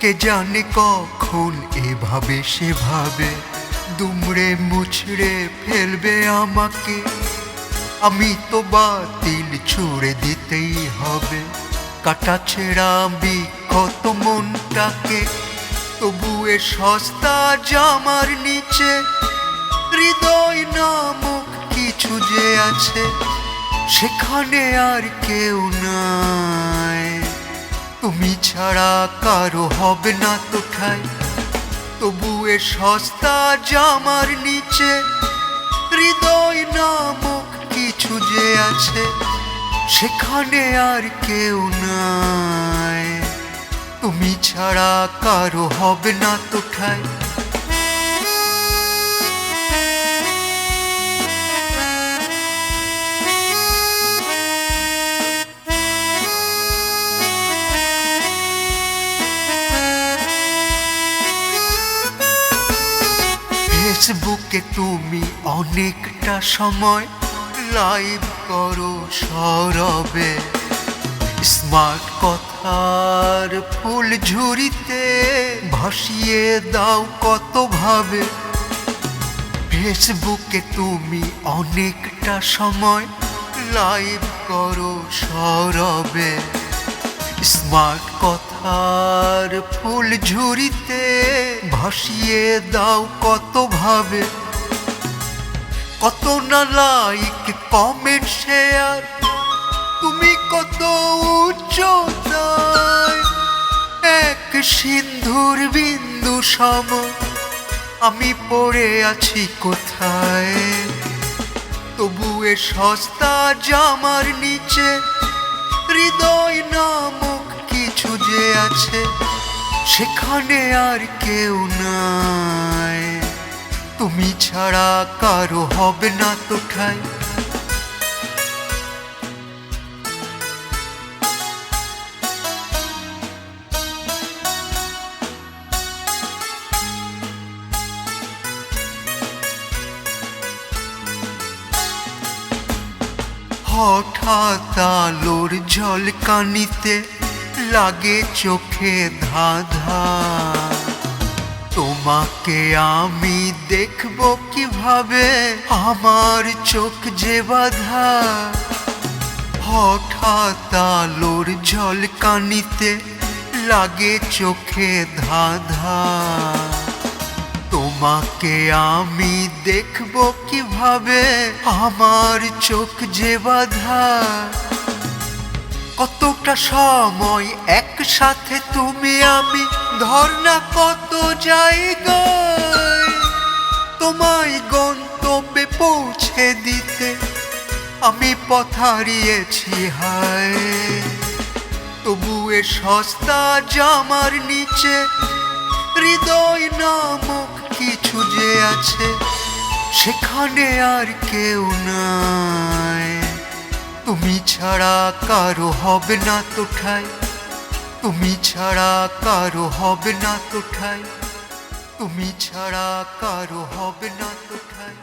কে জানে কখন এভাবে সেভাবে দুমড়ে মুছড়ে ফেলবে আমাকে? আমি তো বাতিল ছুড়ে দিতেই হবে। কাটা ছেঁড়া বিক্ষত মনটাকে, তবু এ সস্তা জামার নিচে হৃদয় নামক কিছু যে আছে, সেখানে আর কেউ নাই। তুমি ছাড়া কারও হবে না তো ঠাই তবু এ সস্তা জামার নিচে, হৃদয় নামক কিছু যে আছে, সেখানে আর কেউ নাই। তুমি ছাড়া কারও হবে না তো ঠাই ফেসবুকে তুমি অনেকটা সময় লাইভ করো সরবে। স্মার্ট কথার ফুল ঝুরিতে ভাসিয়ে দাও কত ভাবে ফেসবুকে তুমি অনেকটা সময় লাইভ করো সরবে। স্মার্ট কথার ফুল ঝুরিতে ভাসিয়ে দাও কত ভাবে। কত না লাইক কমেন্ট শেয়ার তুমি কত উচ্চতায় এক সিন্ধুর বিন্দু সম। আমি পড়ে আছি কোথায়? তবু এ সস্তা জামার নিচে হৃদয় আছে, সেখানে আর কেউ নাই। তুমি ছাড়া কারও হবে না তো ঠাই। হঠাৎ আলোর ঝলকানিতে লাগে চোখে ধাঁধা। তোমাকে আমি দেখব কীভাবে? আমার চোখ যে বাধা। হঠাৎ আলোর ঝলকানিতে লাগে চোখে ধাঁধা। তোমাকে আমি দেখব কীভাবে? আমার চোখ যে বাধা। কতটা সময় একসাথে তুমি আমি? ধর্না কত জায়গায় তোমায় গন্তব্যে পৌঁছে দিতে আমি পথ হারিয়েছি, হায়। তবু এ সস্তা জামার নিচে হৃদয় নামক কিছু যে আছে, সেখানে আর কেউ নাই। তুমি ছাড়া কারও হবে না তো ঠাই। তুমি ছাড়া কারও হবে না তো ঠাই। তুমি ছাড়া কারও হবে না তো ঠাই।